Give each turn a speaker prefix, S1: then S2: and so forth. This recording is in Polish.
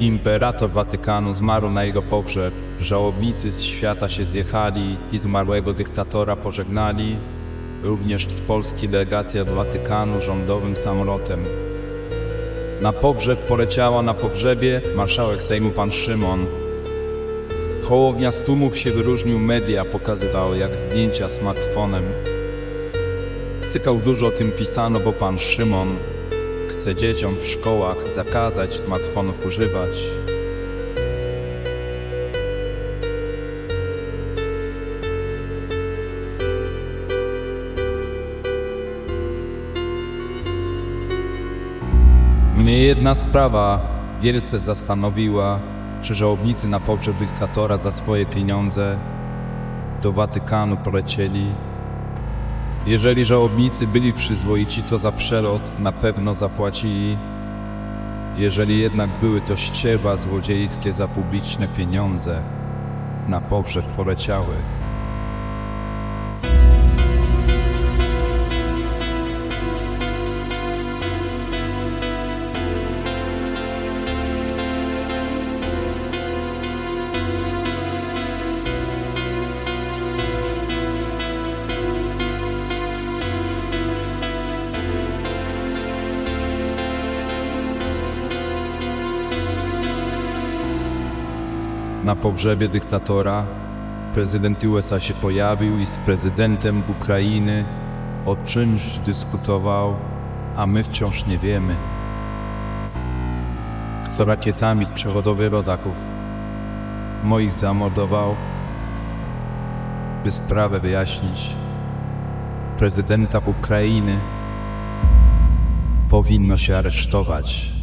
S1: Imperator Watykanu zmarł na jego pogrzeb, żałobnicy z świata się zjechali i zmarłego dyktatora pożegnali, również z Polski delegacja do Watykanu rządowym samolotem. Na pogrzeb poleciała na pogrzebie marszałek Sejmu pan Szymon. Hołownia z tłumów się wyróżnił, media pokazywały jak zdjęcia smartfonem. Cykał dużo o tym pisano, bo pan Szymon chce dzieciom w szkołach zakazać smartfonów używać. Mnie jedna sprawa wielce zastanowiła, czy żałobnicy na pogrzeb dyktatora za swoje pieniądze do Watykanu polecieli. Jeżeli żałobnicy byli przyzwoici, to za przelot na pewno zapłacili. Jeżeli jednak były to ściewa złodziejskie za publiczne pieniądze, na pogrzeb poleciały. Na pogrzebie dyktatora prezydent USA się pojawił i z prezydentem Ukrainy o czymś dyskutował, a my wciąż nie wiemy. Kto rakietami w przewodowy rodaków moich zamordował, by sprawę wyjaśnić. Prezydenta Ukrainy powinno się aresztować.